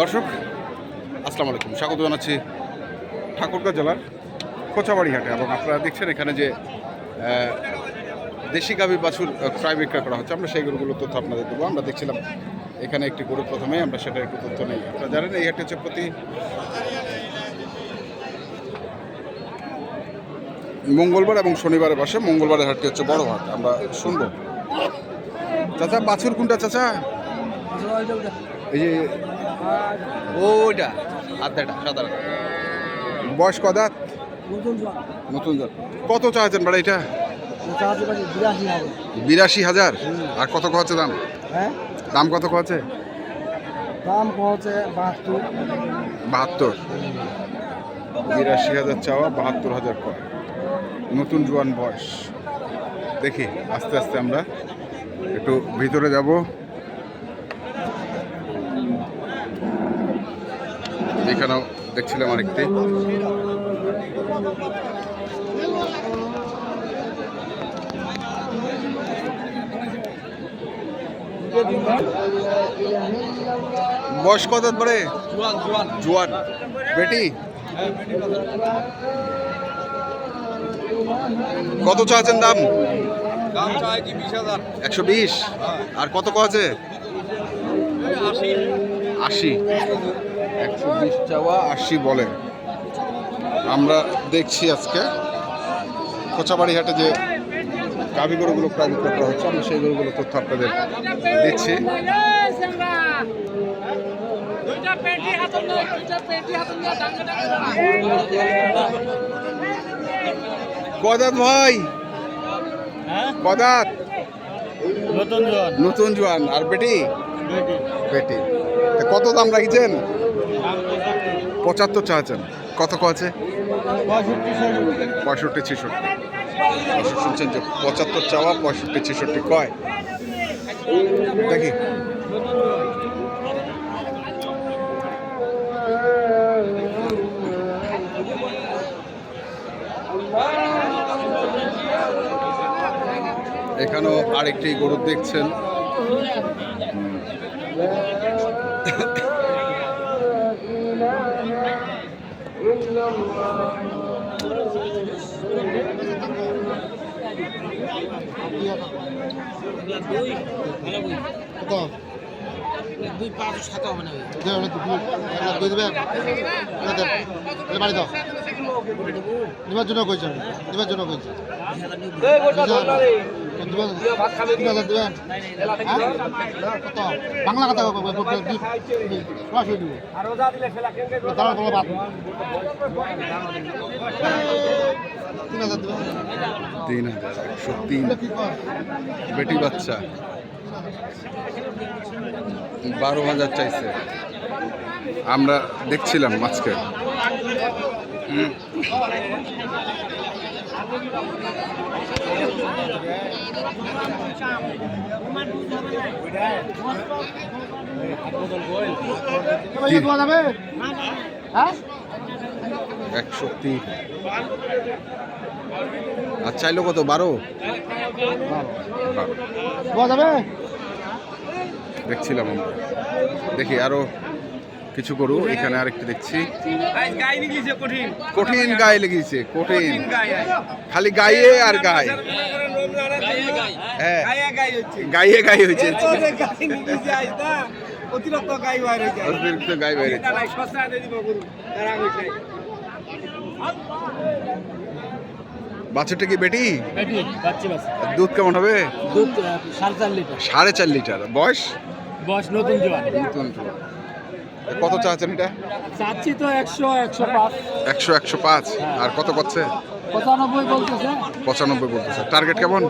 দর্শক আসসালামু আলাইকুম। স্বাগত জানাচ্ছি ঠাকুরগাঁ জেলার কোচাবাড়ি হাটে এবং আপনারা দেখছেন এখানে যে দেশি গাভী বাছুর ক্রয় বিক্রয় করা হচ্ছে। আমরা সেই গরুগুলোর তথ্য আপনাদের দেবো। আমরা দেখছিলাম এখানে একটি গরু প্রথমেই আমরা সেটা একটু তথ্য নেই। আপনারা জানেন এই হাটে হচ্ছে প্রতি মঙ্গলবার এবং শনিবারে বসে মঙ্গলবারের হাটটি হচ্ছে বড় হাট। আমরা শুনব। চাচা বাছুর কোনটা চাচা? এই যে ওইটা আদাটা সাদাটা বয়স কদাত নতুন নতুন কত চাচ্ছেন ভাড়া এটা? বিরাশি বিরাশি হাজার? আর কত কছে দাম? হ্যাঁ? দাম কত কছে দাম পৌঁছে বাহাত্তর। বাহাত্তর। বিরাশি হাজার চাওয়া বাহাত্তর হাজার কয় নতুন জোয়ান বয়স। দেখি আস্তে আস্তে আমরা একটু ভিতরে যাব। এখানেও দেখছিলাম আরেকটি। বয়স কত পরে জোয়ান। বেটি? কত চাচ্ছেন দাম? একশো বিশ। আর কত আছে আশি। একশো বিশ চাওয়া আশি বলে। আমরা দেখছি আজকে কোচাবাড়ি হাটে যে গাভি গরুগুলো প্রায় বিক্রয় করা হচ্ছে আমরা সেই গরুগুলো তথ্য আপনাদের দিচ্ছি। কদাত ভাই। কদাত নতুন জন নতুন জোয়ান। আর বেটি। বেটি। কত দাম রাখছেন? পঁচাত্তর চাচ্ছেন। কত কছে পঁয়ষট্টি, ছেষট্টি। শুনছেন যে পঁচাত্তর চাওয়া, পঁয়ষট্টি, ছেষট্টি কয়? দেখি। এখানেও আরেকটি গরু দেখছেন। কম। দুই পাঁচ সাত হবে না বাড়ি দাও। নিবার জন্য কইছি আমি নিবার জন্য কইছি। তিন হাজার দিবেন হ্যাঁ? বাংলা কথা তিন হাজার তিন। একশো বেটি বাচ্চা। বারো হাজার চাইছে। আমরা দেখছিলাম আজকে। হ্যাঁ? একশো তিন আর চাইলো কত? বারো। বারো যাবে? দেখছিলাম আমরা। দেখি আরও কিছু গরু এখানে আরেকটি দেখছি। কঠিন। গায়ে লেগেছে কঠিন। খালি গায়ে আর গায়ে হ্যাঁ। গায়ে গাই গায়ে গায়ে হয়েছে অতিরিক্ত গাই বাইরে অতিরিক্ত গায়ে বাইরে বাছুরটা কি বেটি? বেটি বাচ্চি বাস আর দুধ কেমন হবে? দুধ সাড়ে চার লিটার। সাড়ে চার লিটার। বয়স? বয়স নতুন জোয়ান। নতুন জোয়ান। কত চাচ্ছেন এটা? চাচ্ছি তো একশো একশো পাঁচ। একশো একশো পাঁচ। আর কত করছে? পঁচানব্বই বলতেছে। পঁচানব্বই বলতেছে। টার্গেট কেমন?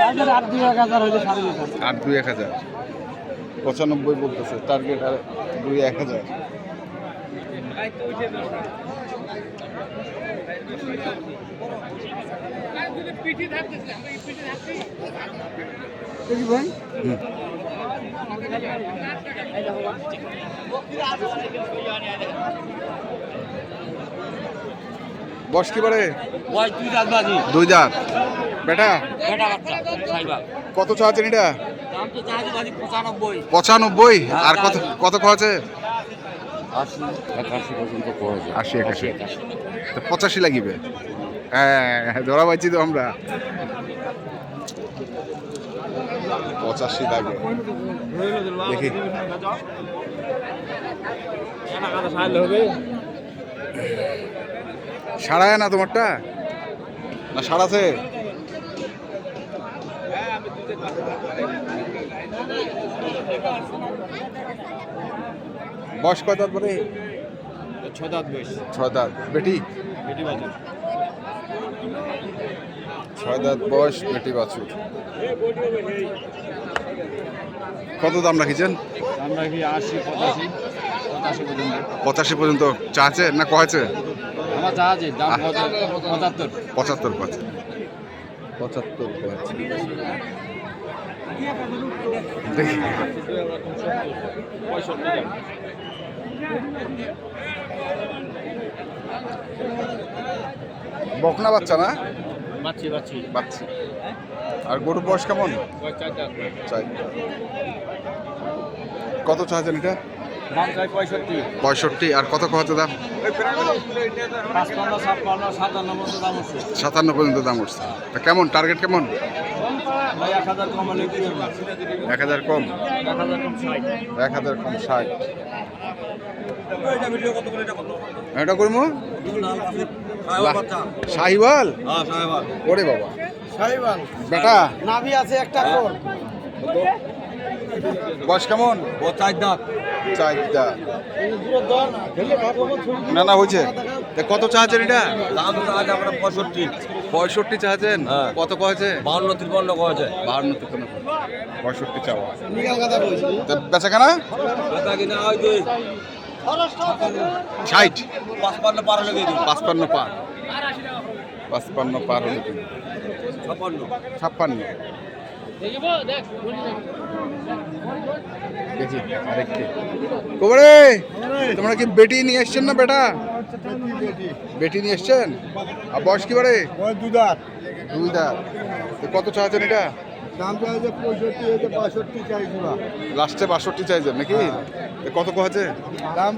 তাদের আট দুই এক হাজার হয়েছে সাড়ে আট দুই এক হাজার। পঁচানব্বই বলতেছে। টার্গেট আর দুই এক হাজার পিঠি থাকতেছে আমরা এই পিঠি থাকতেই দেখি ভাই হুম। কি বারে বাজি। দুই দাঁত। বেটা? কত এটা চাহাজি বাজি পঁচানব্বই। পঁচানব্বই? আর কত কত খাওয়াছে আশি একাশি পর্যন্ত পাওয়া যায়। আশি একাশি। তো পঁচাশি লাগিবে? হ্যাঁ ধরা পাইছি তো আমরা। পঁচাশি লাগে দেখি। সারায় না তোমারটা? না সারাছে? বয়স কয় দাঁত পরে ছয় দাঁত বয়স। দাঁত। বেটি? বেটি ছয় দাঁত বয়স বেটি বাছুর। কত দাম রাখিছেন? আমরা কি আশি পঁচাশি পঁচাশি পর্যন্ত। পঁচাশি পর্যন্ত। চাচ্ছে না কয়েছে আমার যা আছে দাম পঁচাত্তর। পঁচাত্তর পাচ্ছে পঁচাত্তর পাচ্ছে দেখি। বকনা বাচ্চা না? বাচ্চি বাচ্চি। বাচ্চা। আর গরুর বয়স কেমন? চাই কত চাচ্ছেন এটা? দাম চাই পঁয়ষট্টি। পঁয়ষট্টি। আর কত কত দাম? সাতান্ন পর্যন্ত দাম উঠছে তা কেমন? টার্গেট কেমন? এক হাজার কম এক হাজার কম? ষাট। এটা করব? শাহিওয়াল? ওরে বাবা। বেটা। নাভি আছে একটা বয়স কেমন? ও চার দাঁত না না হয়েছে। তা কত চাচ্ছেন এটা? দাম আমরা পঁয়ষট্টি। পঁয়ষট্টি চাচ্ছেন হ্যাঁ। কত কয়েছে? বাউন্ন তিপ্পান্ন কয়েছে। বাহান্ন তিপ্পান্ন পঁয়ষট্টি চাওয়া। নিকাল কথা বলছি তা বেচা কেনা? বেচা কিনা হয়তো ষাট। পাঁচপান্ন পার হলে দিয়ে পাঁচপান্ন পার। পাঁচপান্ন পার হলে ছাপ্পান্ন। ছাপ্পান্ন। দেখি আরেকটি। তোমরা কি বেটি নিয়ে এসছেন না বেটা? বেটি নিয়ে এসছেন? আর বয়স কি বারে? দুই দাঁত কত চাচ্ছেন এটা? দাম চাইছে পঁয়ষট্টি হয়েছে বাষট্টি চাইছি না লাস্টে বাষট্টি চাইছেন নাকি? তো কত কয়েছে দাম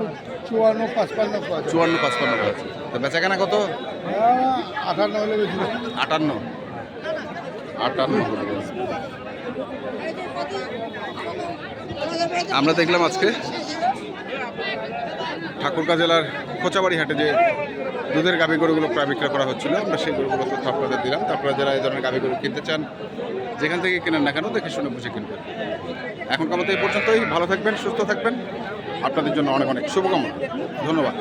চুয়ান্ন পাঁচপান্ন চুয়ান্ন পাঁচপান্ন কয়েছে তো বেচা কেনা কত আঠান্ন হলে বেশি। আটান্ন। আটান্ন। আমরা দেখলাম আজকে ঠাকুরগাঁ জেলার কোচাবাড়ি হাটে যে দুধের গাভী গরুগুলো প্রায় বিক্রয় করা হচ্ছিল, আমরা সেই গরুগুলো তথ্য আপনাদের দিলাম। তারপরে যারা এই ধরনের গাভী গরু কিনতে চান, যেখান থেকে কেনেন না কেন, দেখে শুনে বুঝে কিনবেন। এখনকার মতো এই পর্যন্তই। ভালো থাকবেন, সুস্থ থাকবেন। আপনাদের জন্য অনেক অনেক শুভকামনা। ধন্যবাদ।